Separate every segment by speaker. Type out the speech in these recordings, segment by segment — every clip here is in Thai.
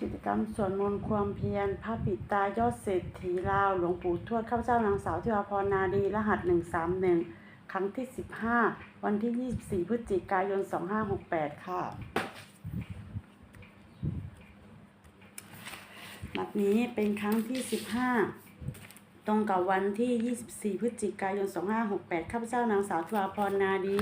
Speaker 1: กิจกรรมสวดมนต์ความเพียรพระปิตายอดเศรษฐีลาว หลวงปู่ทวดข้าพเจ้านางสาวทิวาพรนาดีรหัสหนึ่งสามหนึ่งครั้งที่สิบห้าวันที่ยี่สิบสี่พฤศจิกายนสองห้าหกแปดค่ะบัดนี้เป็นครั้งที่สิบห้าตรงกับวันที่24พฤศจิกายน2568ข้าพเจ้านางสาวทิวาพรนาดี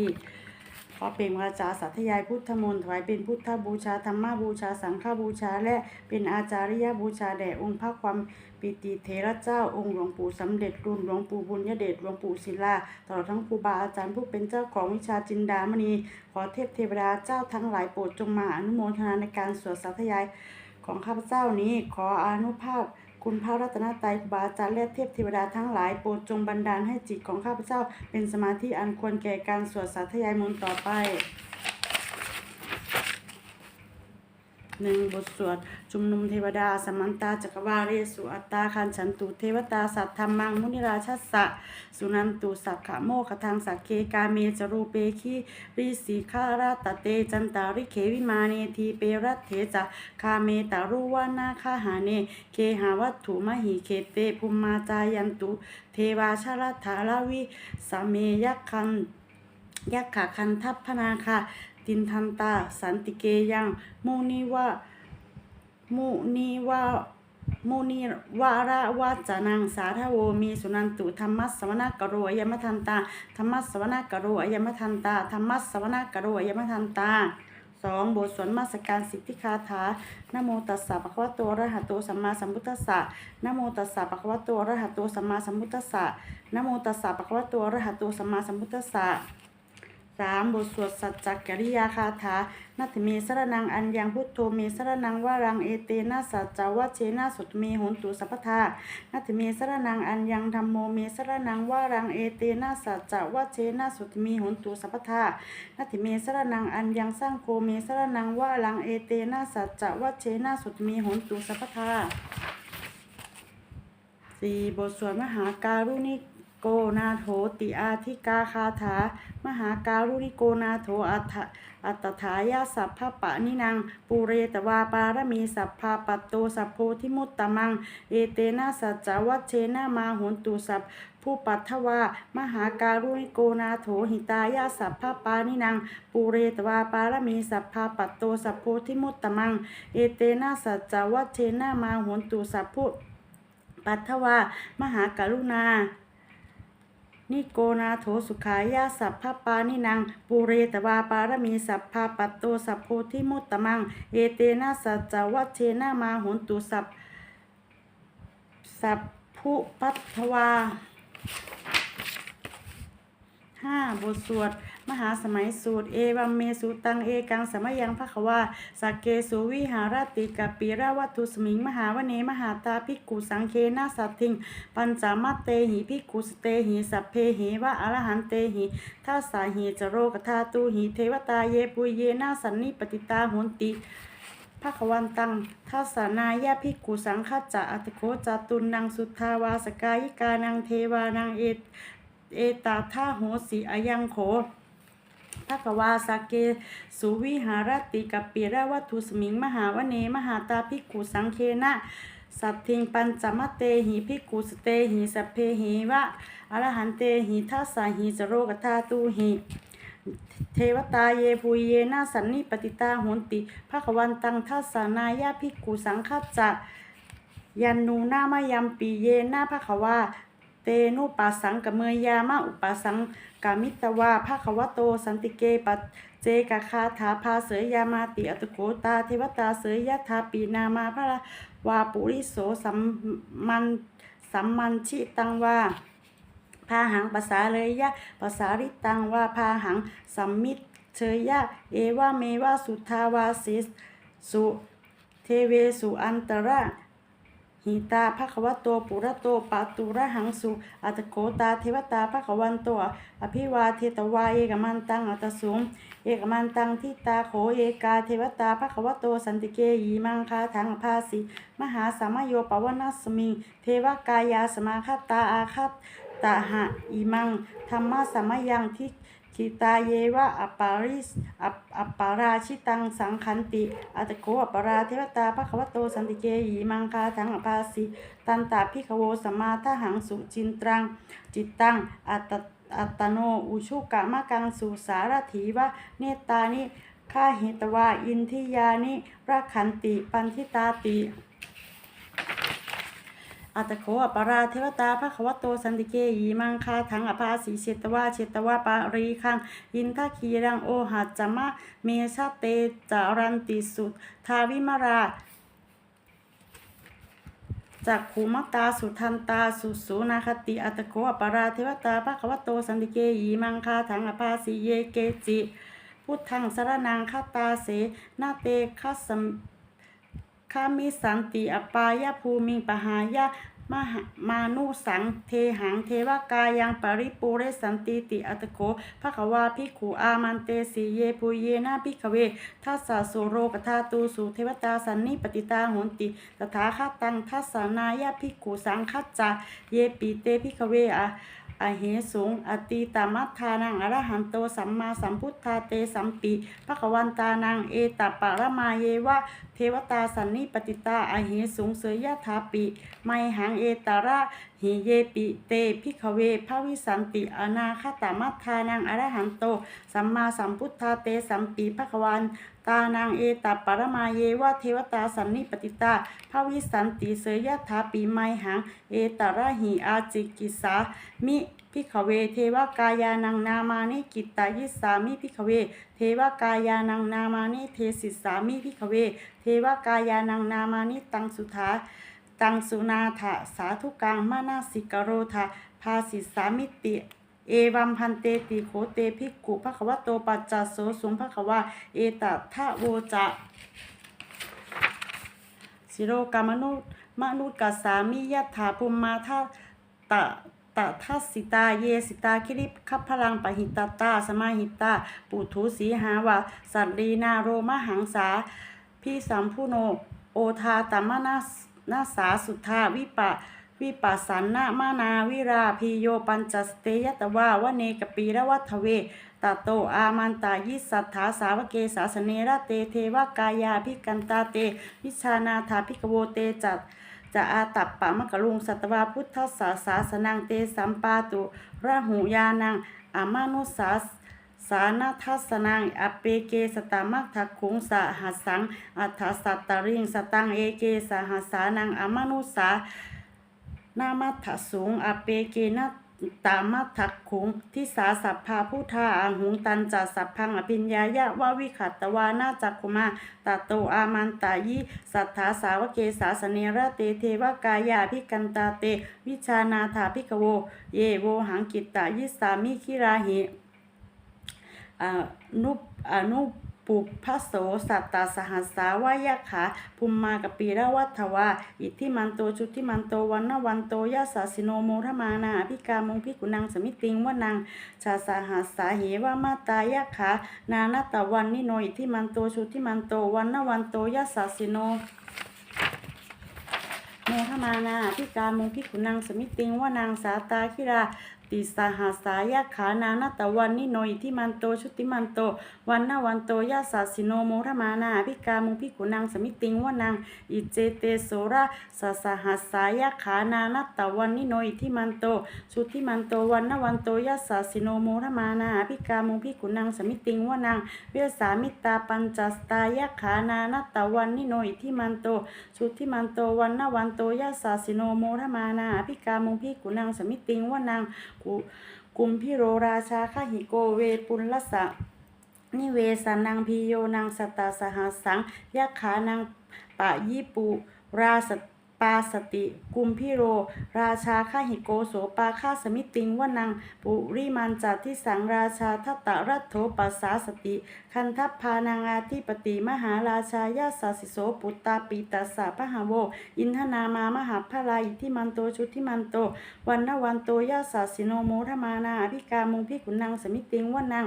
Speaker 1: ขอเปล่งวาจาสาธยายพุทธมนต์ถวายเป็นพุทธบูชาธรรมบูชาสังฆบูชา และเป็นอาจาริยบูชาแด่องค์พระความปิติเทระเจ้าองค์หลวงปู่สำเร็จรุ่นหลวงปู่บุญยเดชหลวงปู่ศิลาตลอดทั้งครูบาอาจารย์ผู้เป็นเจ้าของวิชาจินดามณี ขอเทพเทวดาเจ้าทั้งหลายโปรดจงมาอนุโมทนาในการสวดสาธยายของข้าพเจ้านี้ขออนุภาพ คุณพระรัตนตรัยครูบาอาจารย์และเทพเทวดาทั้งหลายโปรดจงบันดาลให้จิตของข้าพเจ้า เป็นสมาธิอันควรแก่การสวดสาธยายมนต์ต่อไป หนึ่งบทสวดชุมนุมเทวดาสมันตาจักรวาเรสุอัตตาคันฉันตุเทวตาสัตธรรมังมุนิราชสะสุนันตุสักขะโมคทังสักเคกาเมจรูเปคีริสีฆาราตเตจันตาริเขวิมาเนทีเปรัตเถจะคาเมตารุวานาคาหาเนเคหาวัตถุมหิเคเตภุมมาจายันตุเทวาชาลธาลาวิสเมยักคันยักขะคันทัพพนาคา ตินทันตา สันติเกยัง มุนิวะมุนิวะมุนิวาระวาจานังสาทโวมีสุนันตุธรรมัสสวนกโรอยมทันตาธรรมัสสวนกโรอยมทันตาธรรมัสสวนกโรอยมทันตาสองบทสวดมาสการสิทธิคาถานโมตัสสะปะคะวะโตอะระหะโตสัมมาสัมพุทธัสสะนโมตัสสะปะคะวะโตอะระหะโตสัมมาสัมพุทธัสสะนโมตัสสะปะคะวะโตอะระหะโตสัมมาสัมพุทธัสสะ สามบทสวดสัจจกิริยาคาถานัตถิเมสรนังอัญญังพุทโธเมสรนังวารังเอเตนะสัจจวัชเชนะสุตมโหนตุสัพพทานัตถิเมสรนังอัญญังธรรมโมเมสรนังวารังเอเตนะสัจจวัชเชนะสุตมโหนตุสัพพทานัตถิเมสรนังอัญญังสร้างโคเมสรนังวารังเอเตนะสัจจวัชเชนะสุตมโหนตุสัพพทาสี่บทสวดมหาการุณิ โกนาโถติอาธิกาคาถามหาการุณิโกนาโถอัตถอัตถายาสัพพปะนินังปูเรตวาปารมีสัพพาปัตโตสัพโพธิมุตตมัง เอเตนะสัจจวัชเชนะมาหนตุสัพผู้ปัทวามหาการุณิโกนาโถหิตายาสัพพปานินังปูเรตวาปารมีสัพพาปัตโตสัพโพธิมุตตมัง เอเตนะสัจจวัชเชนะมาหนตุสัพผู้ปัทวามหาการุณา นิโกนาโถสุขายาสัพพปานินางปูเรตวาปารมีสัพพาปัตโตสัพโพธิมุตตมัง เอเตนะสัจวัชเชนะมาโหนตุสัพสัพพุปัทวา ห้าบทสวด มหาสมัยสูตร เอวัมเมสุตัง เอกังสมยังภควาสักเกสุวิหารติกาปีราวัตุสมิง มหาวเนมหาตาภิกขุสังเคนาสัตถิง ปัญจมัตเตหิภิกขุสเตหิสัพเพหิวะอรหันเตหิทัสสาหิจโรกธาตุหิเทวตาเยปุเยนาสันนิปติตาโหนติภควันตังทัสนายาภิกขุสังฆจะอัตโคจตุนนังสุทธาวาสกายิกานังเทวานังเอ เอตาท่าโหสีอายังโขภควาสาเกสุวิหารติกับปีระวัตถุสมิง มหาวเน มหาตาภิกขุสังเคนะสัตถิงปัญจมเตหิภิกขุสเตหิสัพเพหิวะอรหันเตหิทัสสาหิจโรกธาตุหิเทวตาเยปุยเยนาสันนิปติตาโหนติภควันตังทัสสานายาภิกขุสังฆจะยันนูนามายมปีเยนาภควา นุปัสสังกเมยยามะอุปัสสังกามิตวาภาควโต สันติเกปัเจกคาถาพาเสยยามาติอตุโกตา เทวตาเสยยะธาปีนามาพระวาปุริโสสัมมันสัมมันชิตังวาพาหังภาษาเลยยะภาษาริตังวาพาหังสัมมิตเชยยะ เอวาเมวาสุทาวาสิสสุเทเวสุอันตระ หิตาภควโตปุระโตปาตุระหังสุอัตโกตาเทวตาภควันโตอภิวาเทตวาเอกมันตังอัตสุงเอกมันตังทิตาโขเอกาเทวตาภควโตสันติเกยีมังคาทังภาสิมหาสามโยปวนัสมิงเทวกายาสมาคตาอาคัตตาหะอิมังธรรมะสมยังทิเค ทิตาเยวะอปาริสอัปอปปาราชิตังสังขันติอัตโกอปปาราเทวตาภควโตสันติเกหีมังคาทังอภาสิตันตาพิขโวสมมาทหังสุจินตรัง จิตตังอัตอัตโนอุชุกะมะกังสุสารถีวะเนตานิข้าหิตวาอินทิยานิรักขันติ ปันทิตาติ อัตโขอปราเทวตาภควโตสันติเกยีมังคาทังอภาสีเชตวาเชตวาปารีคังอินทคีรังโอหัจมะเมชาเตจารันติสุทาวิมาราจากขูมตาสุทันตาสุสูนาคติอัตโขอปราเทวตาภควโตสันติเกยีมังคาทังอภาสีเยเกจิ พุทธังสรนังคาตาเสนาเตคัสสม ข้ามิสันติอปายาภูมิปหายะมหมานุสังเทหังเทวกายังปริปูเรสันติติอัตโกภะควาภิกขุอามันเตสีเยปุเยนะภิกเวทัสสะโสโรกธาตูสุเทวตาสันนิปติตาโหนติตถาคตังทัสสนายะภิกขุสังคัจจาเยปิเตภิกเวอะ อเหสุง อติตามัทธานังอรหันโตสัมมาสัมพุทธาเตสัมปิภควันตานังเอตปะระมาเยวะเทวตาสันนิปติตาอาหิสูงเสยยะถาปิ ไมหังเอตาระหิเยปิเตพิขเวภวิสันติอนาคตามัทธานังอรหันโต สัมมาสัมพุทธาเตสัมปีภควัน ตานังเอตปรมาเยวะเทวตาสันนิปติตาภาวิสันติเสยยะถาปิไมหัง เอตาระหิอาจิกิสามิพิขเว เทวกายานังนามานิกิตตายิสามิพิขเว เทวกายานังนามานิเทศิสามิพิขเว เทวกายานังนามานิตังสุธาตังสุนาถะสาธุกังมานาสิกโรธาภาสิสามิติ เอวัมพันเตติโขเตภิกขุภควโตปัจจโสสุงภควาเอตทะโวจะสิโรกามนุมนุษย์กัสสามิยัตถาภูมมาทาตะตะทัสสิตาเยสิตาคิริคัพพลังปหิตาตาสมาหิตาปุถุสีหาวาสัตลีนาโรมหังสาพี่สัมพุโน โอทาตมนาสนาสาสุทธาวิปะ วิปัสสนะมานาวิราพีโยปัญจสเตยตวาวเนกปีระวัฏเวตโตอามันตายิสัทธาสาวเกสาสเนระเตเทวกายาพิกันตาเตวิชานาถาพิกโวเตจัตจะอาตับปะมะกะลุงสัตวาพุทธศาสาสนังเตสัมปาตุระหูยานังอามานุสาสานาทัสนังอเปเกสตามักทักขุงสหัสังอัฏฐสัตตริงสตังเอเกสหัสสานังอามานุสา นามัทถสูงอเปเกนะตามัทถักขุงทิสาสัพพาพุทาอาหุงตันจัสัพพังอภิญญายะวาวิขัตวานาจักคุมาตโตอามันตายิสัทธาสาวเกสาสเนระเตเทวกายาพิกันตาเต วิชานาถาพิกโว เยโวหังกิตตายิสามิคิราหิอนุปอนุป ปุพพโสสัตตาสหัสสาวายขาภูมมากปีระวัฏวาอิทธิมันโตชุติมันโตวันนวันโตยาสาสิโนโมทมานาอภิกามุงพิกุนังสมิติงวนังชาสหัสสาเหวามาตายะขานานาตวันนิโนอิทธิมันโตชุติมันโตวันนวันโตยาสาสิโนโมทมานาพิการมุงพิขุนังสมิติงว่านางสาตาคิรา ติสหาสายาขานานาตวันนิโนอิทิมันโตชุติมันโต วันนาวันโตยาสาสิโนโมทมานาพิการมุงพิขุนังสมิติงว่านางอิเจเตโสระสสหาสายาขานานาตวันนิโนอิทิมันโตชุติมันโตวันนาวันโตยาสาสิโนโมทมานาพิการมุงพิขุนังสมิติงว่านางเวสามิตาปัญจสตายาขานานาตวันนิโนอิทิมันโตชุติมันโตวันนาวันโตยาสาสิโนโมทมานาอภิกามุงพิกุนังสมิติงวานัง กุกุมพิโรราชาคหิโกเวปุลลสะนิเวสานังพิโยนังสตาสหาสังยะขานังปะยิปุราส ปาสติ กุมพิโร ราชาข้าหิโกโสปาข้าสมิติงวนัง ปุริมันจัตที่สังราชาทัตตะรัตโถปัสสาสติ คันทัพพานังาทิปติมหาราชายาสาสิโสปุตตาปีตัสสะพะหาโว อินทนามามหาพลาอิทิมันโตชุติมันโต วันนวันโตยาสาสิโนโมทมานาอภิกามุงพิกุนังสมิติงวนัง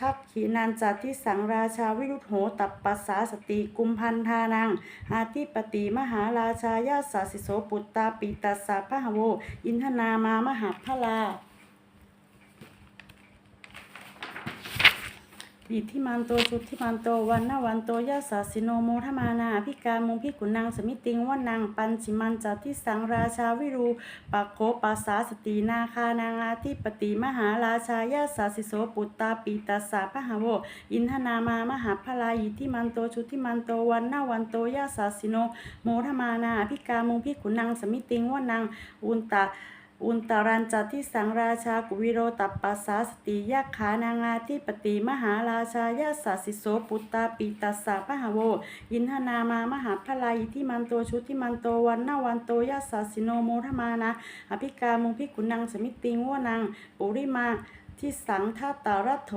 Speaker 1: ทัพขีนันจัตที่สังราชาวิรุธโหตับปัสสาสติกุมพันธานังอาทิปติมหาราชายาสาสิโสปุตตาปิตัสสะพะหะโว อินทนามามหาพลา อิทธิมันโตชุติมันโตวันนาวันโตยะสาสิโนโมทมานาพิการมุงพิกุนังสมิติงว่านังปัญจิมันจติสังราชาวิรูปักโคปัสสาสตินาคานางาทิปติมหาราชายาสาสิโสปุตตาปีตัสสะพะหะโวอินทนามามหาพลายิทิมันโตชุติมันโตวันนาวันโตยะสาสิโนโมทมานาพิการมุงพิกุนังสมิติงว่านังอุนตา อุนตรันจทิสังราชากุวิโรตัปปัสสาสติยักขานางาที่ปฏิมหาราชายาสาสิโสปุตตาปิตัสสะพะหะโว ยินหนามามหาพลายที่มันโตชุติมันโตวันนาวันโตยาสาสิโนโมทมานะอภิกามุงพิกุนังสมิติงวนังปุริมาที่สังทาตตารัตโถ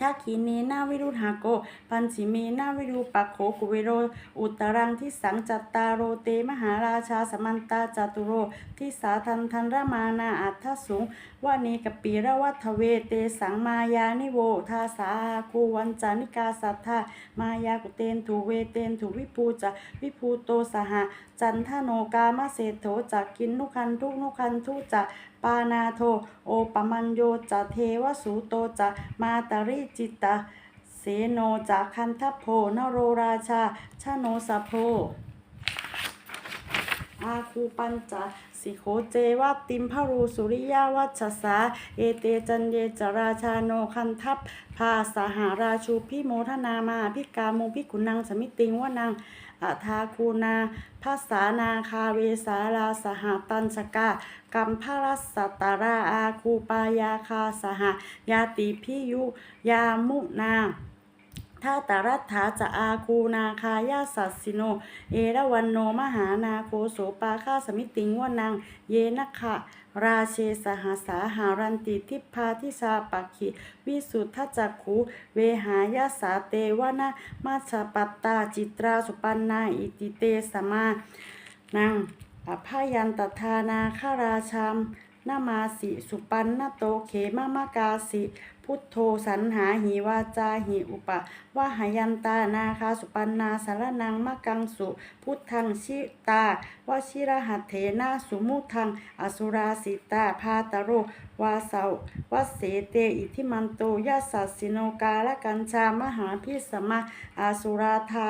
Speaker 1: ทักขีเนนาวิรุหาโก ปัญชิเมนาวิรูปักโขกุเวโร อุตรังทิสังจัตตาโรเตมหาราชาสมันตาจตุโรทิสาทันทันรมานาอัฏฐสุงวาเนกปีระวัฏเวเตสังมายานิโวทาสาคูวันจานิกาสัทธามายากุเตนถูเวเตนถูวิภูจะวิภูโตสหจันทโนกามาเศรษโถจักกินนุคันทุกนุคันทุจะ ปานาโท โอปมัญโยจะเทวสูโตจะมาตริจิตาเสโนจะคันทัพโพนโรราชา ชโนสพโพอาคูปัญจสิโขเจวะติมพรูสุริยาวัชสา เอเตจันเยจราชาโนคันทัพพาสหาราชูพิโมทนามาพิกาโมพิกุนังสมิติงวนัง อาทาคูนาภาษานาคาเวสาราสหตัญชกากัมพารัสตตาราอาคูปายาคาสหยาติพิยุยามุนา ท่าตารัฐาจะอาคูนาคายาสัสสิโน เอระวันโนมหานาโคโสปาคาสมิติงวนัง เยนะขะราเชสหาสาหารันติทิพาทิชาปักขิวิสุทธจักขุเวหายาสาเตวนามาชปัตตาจิตราสุปันนาอิติเตสมานังอภายันตทานาคาราชามนามาสิ สุปันนโตเขมามากาสิ พุทโธสันหาหิวาจาหิอุปะวาหายันตานาคาสุปันนาสารนังมะกังสุ พุทธังชิตาวชิรหัตเถนาสุมุทังอสุราสิตาพาตโรวาเสาวสเสเตอิทิมันโตยัสสสสิโนกาละกัญชามหาพิสมะอาสุราธา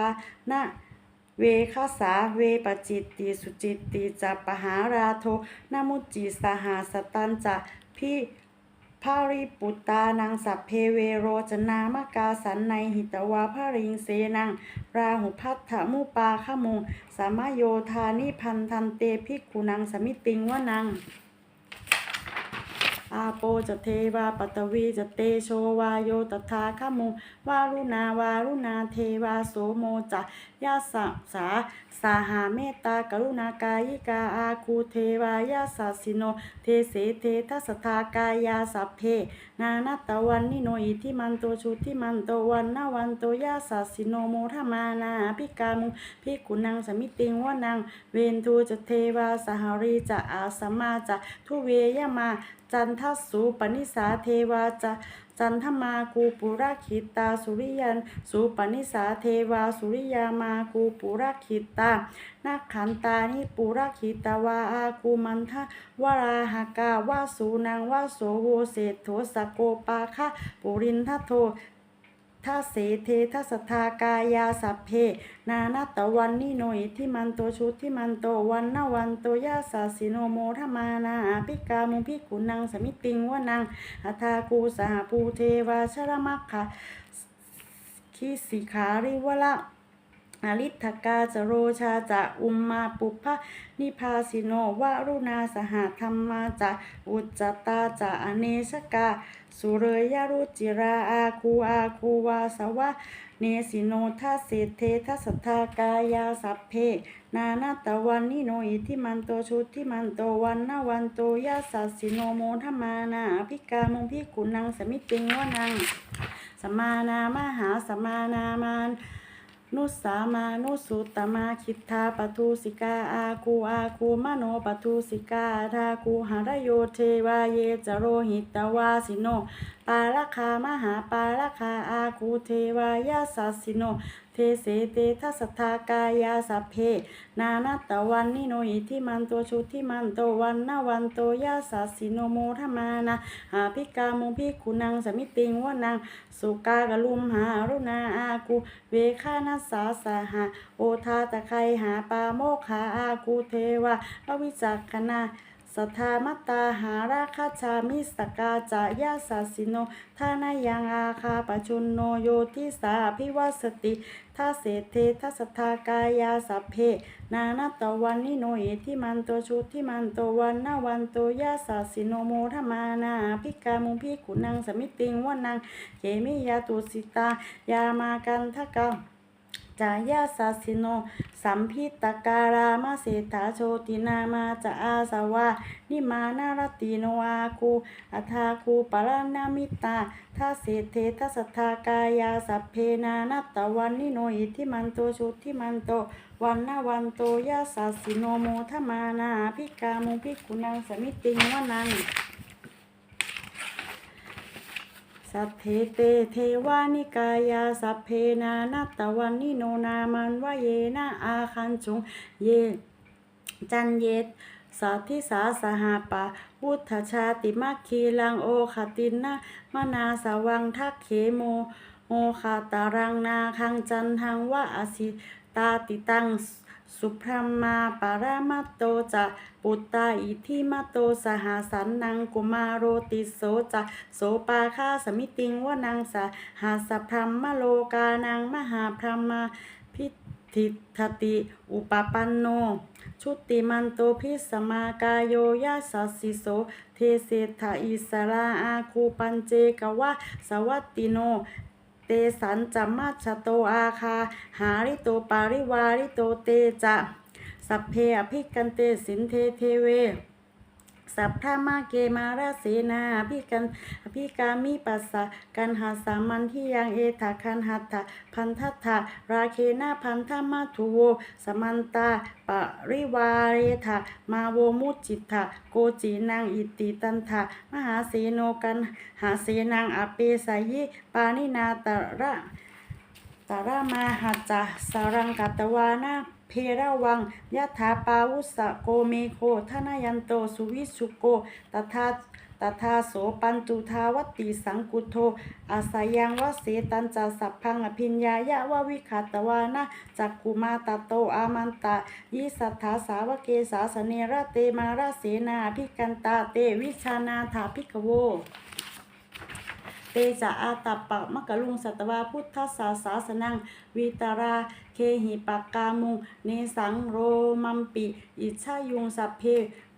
Speaker 1: นะเวคาสาเวปจิตติสุจิตติจะปหาราโทนามุจจิสหาสตันจะพิ ภาริปุตตานังสัพเพเวโรจนามกาสันในหิตวาภริงเสนัง ราหุพัทธมุปาขมุงสามโยธานิพันธันเตภิกขุนังสมิติงวนัง อาโปจะเทวาปัตวีจะเตโชวาโยตถาคมุวารุณาวารุณาเทวาโสโมจะยาสสาสาหาเมตตากรุณากายิกาอาคูเทวายาสัสิโน เทเสเททัสทากายาสัพเพ นานัตตวันนิโนอิทิมันโตชุติมันโตวันนาวันโตยาสัสสิโนโมทมานาพิกามุพิกุนังสมิติงวนัง เวนทูจะเทวาสหรีจะอาสมาจะทุเวยมา จันทสุปนิสาเทวาจะจันทมากูปุระขิตาสุริยันสุปนิสาเทวาสุริยามากูปุระขิตานาคขันตานิปุระขิตาวาอากูมันทะวราหากาวาสูนังวาโสโวเศธโถสโกปาคะปุรินทโท ทัสเสเททัสทากายาสัพเพ นานาตวันนิโนอิทิมันโตชุติมันโตวันนาวันโตยาสาสิโนโมทมานาภิกามุภิกุนังสมิติงวนังอัทากูสหภูเทวาชรมัคคะคิสิขาริวละ อริทกาจโรชาจะอุมมาปุพะนิพาสิโนวารุณาสหธรรมาจะอุจจตาจะอเนชกา สุเรยรุจิราอาคูอาคูวาสวะ เนสิโนทัสเสเททัสทากายาสัพเพ นานาตวันนิโนอิทิมันโตชุติมันโตวันนาวันโตยาสัสิโนโมทมานาภิกามุงพิกุนังสมิติงวนังสมานามหาสมานามัน นุสามานุสุตตมาคิทธาปทุสิกาอาคูอาคูมโนปทุสิกาทาคูหารโยเทวาเยจโรหิตวาสิโนาราคามหาปาราคาอาคูเทวายาสัสิโน เทเสเตทัสทากายาสัพเพ นานัตตวันนิโนอิทิมันโตชุทิมันโตวันนาวันโตยาสัสิโนโมทมานาหาพิกามุพิกุนังสมิติงวนังสุกากะลุมหารุณาอากูเวคานัสสาสาหาโอทาตะไคหาปาโมคาอากูเทวะอวิจักขณา สัทธามัตตาหาราคาชามิสกาจายาสัสสิโนทานายังอาคาปจุนโนโยทิสาพิวสติทัสเสเททัสทากายาสัพเพ นานาตวันนิโนเอทิมันโตชุทิมันโตวันนาวันโตยาสัสสิโนโมทมานาพิกามุพิกุนังสมิติงวนังเขมิยาตุสิตายามากันทกะ จายาสัสิโน สัมพิตการามาเศรษฐาโชตินามาจะอาสวานิมานารติโนอาคูอัทาคูปรณามิตาทัสเสเททัสทากายาสัพเพนานัตตวันนิโนอิทิมันโตชุทิมันโตวันนาวันโตยาสัสิโนโมทมานาพิกามุพิกุนังสมิติงวนัง สัพเพเตเทวานิกายาสัพเพนานัตตวันนิโนนามันวะเยนะอาคันจุงเย จันเยตสัทธิสาสหาปะพุทธชาติมัคคีลังโอคตินนะมนาสวังทักเขโมโมคาตารังนาคังจันทังวะอสิตาติตัง สุพรมมาปารามัตโตจะปุตตาอิทิมัตโตสหสันนังกุมารโรติโสจะโสปาคาสมิติงวนังสหาสพรมมโลกานังมหาพรหมาพิทิทติ อุปปันโน ชุติมันโตพิสมากายโยยาสัสสิโส เทเสถาอิสราอาคูปัญเจกวะสวัตติโน เตสันจัมมัชโตอาคา หาริโตปาริวาริโตเตจะสัพเพอภิกันเตสินเทเทเว สัพพามาเกมาราเสนาอภิกันอภิกามิปัสสะกันหาสามันที่ยังเอถาคันหัตถะพันทัตถะราเคนาพันธมาทุโวสมันตาปริวาเรถะมาโวมุจิตถะโกจีนางอิติตันถะมหาเสโนกันหาเสนางอเปสายิปานินาตระตรามาหัจจสารังกัตวานา เพระวังยะถาปาวุสะโกเมโคทนายันโตสุวิสุโกตถาตถาโสปันตุทาวติสังกุโทอาสายังวเสตันจะสัพพังอภิญญายะววิขาตวานะจักกุมาตโตอามันตายิสัทธาสาวเกสาสเนระเตมาราเสนาพิกันตาเตวิชานาถาพิกโว เตจาอาตัปะมะกะลุงสัตวาพุทธศาสาสนังวิตารา เคหิปากกามุงเนสังโรมัมปิ อิชายุงสัพเพ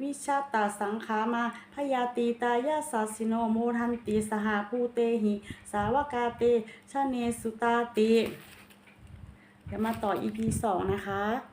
Speaker 1: วิชาตาสังขามาพยาตีตายาสาสิโนโมทันติสหาภูเตหิ สาวกาเตชะเนสุตาติเดี๋ยวมาต่อ EP สองนะคะ